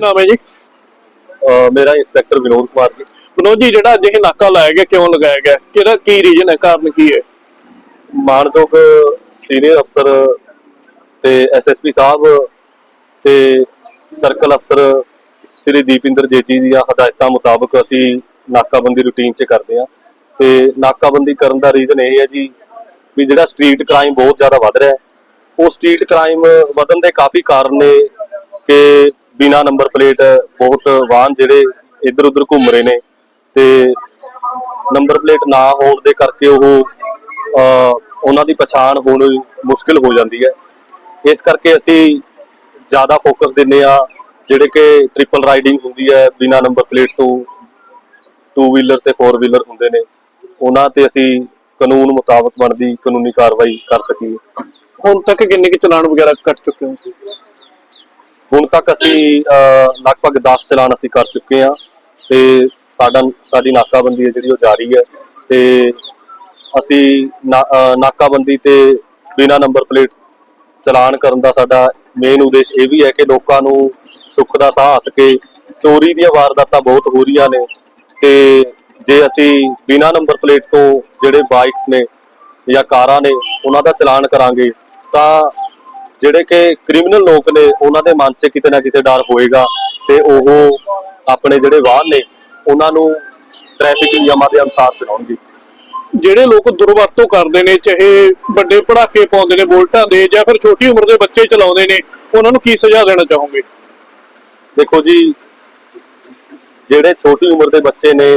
ਨਾਮ ਹੈ ਜੀ। ਮੇਰਾ ਇੰਸਪੈਕਟਰ ਵਿਨੋਦ ਕੁਮਾਰ ਜੀ। ਮਨੋਜ ਜੀ ਜਿਹੜਾ ਅੱਜ ਇਹ ਨਾਕਾ ਲਾਇਆ ਗਿਆ ਕਿਉਂ ਲਗਾਇਆ ਗਿਆ? ਕਿਹੜਾ ਕੀ ਰੀਜਨ ਹੈ? ਕਾਰਨ ਕੀ ਹੈ? ਮਾਨਯੋਗ ਸੀਨੀਅਰ ਅਫਸਰ ਤੇ ਐਸਐਸਪੀ ਸਾਹਿਬ ਤੇ ਸਰਕਲ ਅਫਸਰ ਸ੍ਰੀ ਦੀਪਿੰਦਰ ਜੇਜੀ ਦੀਆਂ ਹਦਾਇਤਾਂ ਮੁਤਾਬਕ ਅਸੀਂ ਨਾਕਾਬੰਦੀ ਰੂਟੀਨ 'ਚ ਕਰਦੇ ਹਾਂ। ਤੇ ਨਾਕਾਬੰਦੀ ਕਰਨ ਦਾ ਰੀਜ਼ਨ ਇਹ ਹੈ ਜੀ ਵੀ ਜਿਹੜਾ ਸਟਰੀਟ ਕ੍ਰਾਈਮ ਬਹੁਤ ਜ਼ਿਆਦਾ ਵੱਧ ਰਿਹਾ ਹੈ। ਉਹ ਸਟਰੀਟ ਕ੍ਰਾਈਮ ਵਧਣ ਦੇ ਕਾਫੀ ਕਾਰਨ ਨੇ। ਕਿ ਬਿਨਾ ਨੰਬਰ ਪਲੇਟ ਬਹੁਤ ਵਾਹਨ ਜਿਹੜੇ ਇੱਧਰ ਉੱਧਰ ਘੁੰਮ ਰਹੇ ਨੇ ਤੇ ਨੰਬਰ ਪਲੇਟ ਨਾ ਹੋਣ ਦੇ ਕਰਕੇ ਉਹ ਉਹਨਾਂ ਦੀ ਪਛਾਣ ਹੋਣੀ ਮੁਸ਼ਕਿਲ ਹੋ ਜਾਂਦੀ ਹੈ। ਇਸ ਕਰਕੇ ਅਸੀਂ ਜ਼ਿਆਦਾ ਫੋਕਸ ਦਿੰਨੇ ਆ ਜਿਹੜੇ ਕਿ ਟ੍ਰਿਪਲ ਰਾਈਡਿੰਗ ਹੁੰਦੀ ਹੈ, ਬਿਨਾ ਨੰਬਰ ਪਲੇਟ ਤੋਂ ਟੂ ਵੀਲਰ ਤੇ ਫੋਰ ਵੀਲਰ ਹੁੰਦੇ ਨੇ। ਉਹਨਾਂ ਤੇ ਅਸੀਂ ਕਾਨੂੰਨ ਮੁਤਾਬਕ ਬਣਦੀ ਕਾਨੂੰਨੀ ਕਾਰਵਾਈ ਕਰ ਸਕੀਏ। ਹੁਣ ਤੱਕ ਕਿੰਨੇ ਕੁ ਚਲਾਨ ਵਗੈਰਾ ਕੱਟ ਚੁੱਕੇ ਹੋ? ਹੁਣ ਤੱਕ ਅਸੀਂ ਲਗਭਗ 10 ਚਲਾਨ ਅਸੀਂ ਕਰ ਚੁੱਕੇ ਹਾਂ ਤੇ ਸਾਡਾ, ਸਾਡੀ ਨਾਕਾਬੰਦੀ ਹੈ ਜਿਹੜੀ ਉਹ ਜਾਰੀ ਹੈ ਤੇ ਅਸੀਂ ਨਾ- ਨਾਕਾਬੰਦੀ ਤੇ ਬਿਨਾ ਨੰਬਰ ਪਲੇਟ ਚਲਾਨ ਕਰਨ ਦਾ ਸਾਡਾ ਮੇਨ ਉਦੇਸ਼ ਇਹ ਵੀ ਹੈ ਕਿ ਲੋਕਾਂ ਨੂੰ ਸੁੱਖ ਦਾ ਸਾਹ ਆ ਸਕੇ ਚੋਰੀ ਦੀਆਂ ਵਾਰਦਾਤਾਂ ਬਹੁਤ ਹੋ ਰਹੀਆਂ ਨੇ ਤੇ ਜੇ ਅਸੀਂ ਬਿਨਾ ਨੰਬਰ ਪਲੇਟ ਤੋਂ ਜਿਹੜੇ ਬਾਈਕਸ ਨੇ ਜਾਂ ਕਾਰਾਂ ਨੇ ਉਹਨਾਂ ਦਾ ਚਲਾਨ ਕਰਾਂਗੇ ਤਾਂ ਜਿਹੜੇ ਕਿ ਕ੍ਰਿਮੀਨਲ ਲੋਕ ਨੇ ਉਹਨਾਂ ਦੇ ਮਨ 'ਚ ਕਿਤੇ ਨਾ ਕਿਤੇ ਡਰ ਹੋਏਗਾ ਤੇ ਉਹ ਆਪਣੇ ਜਿਹੜੇ ਵਾਹਨ ਨੇ ਉਹਨਾਂ ਨੂੰ ਟ੍ਰੈਫਿਕ ਨਿਯਮਾਂ ਦੇ ਅਨੁਸਾਰ ਚਲਾਉਣਗੇ। ਜਿਹੜੇ ਲੋਕ ਦੁਰਵਰਤੋਂ ਕਰਦੇ ਨੇ ਚਾਹੇ ਵੱਡੇ ਪੜਾਕੇ ਪਾਉਂਦੇ ਨੇ ਬੁਲਟਾਂ ਦੇ ਜਾਂ ਫਿਰ ਛੋਟੀ ਉਮਰ ਦੇ ਬੱਚੇ ਚਲਾਉਂਦੇ ਨੇ ਉਹਨਾਂ ਨੂੰ ਕੀ ਸਜ਼ਾ ਦੇਣਾ ਚਾਹੋਗੇ? ਦੇਖੋ ਜੀ ਜਿਹੜੇ ਛੋਟੀ ਉਮਰ ਦੇ ਬੱਚੇ ਨੇ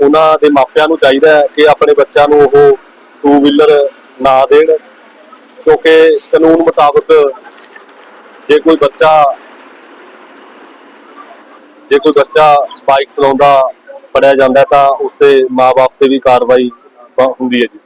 ਉਹਨਾਂ ਦੇ ਮਾਪਿਆਂ ਨੂੰ ਚਾਹੀਦਾ ਹੈ ਕਿ ਆਪਣੇ ਬੱਚਿਆਂ ਨੂੰ ਉਹ ਟੂ ਵੀਲਰ ਨਾ ਦੇਣ। ਕਿਉਂਕਿ ਕਾਨੂੰਨ ਮੁਤਾਬਕ ਜੇ ਕੋਈ ਬੱਚਾ ਜੇ ਕੋਈ ਬੱਚਾ ਬਾਈਕ ਚਲਾਉਂਦਾ, ਫੜਿਆ ਜਾਂਦਾ ਤਾਂ ਉਸ ਦੇ ਮਾਪੇ ਤੇ ਵੀ ਕਾਰਵਾਈ ਬ- ਹੁੰਦੀ ਹੈ ਜੀ।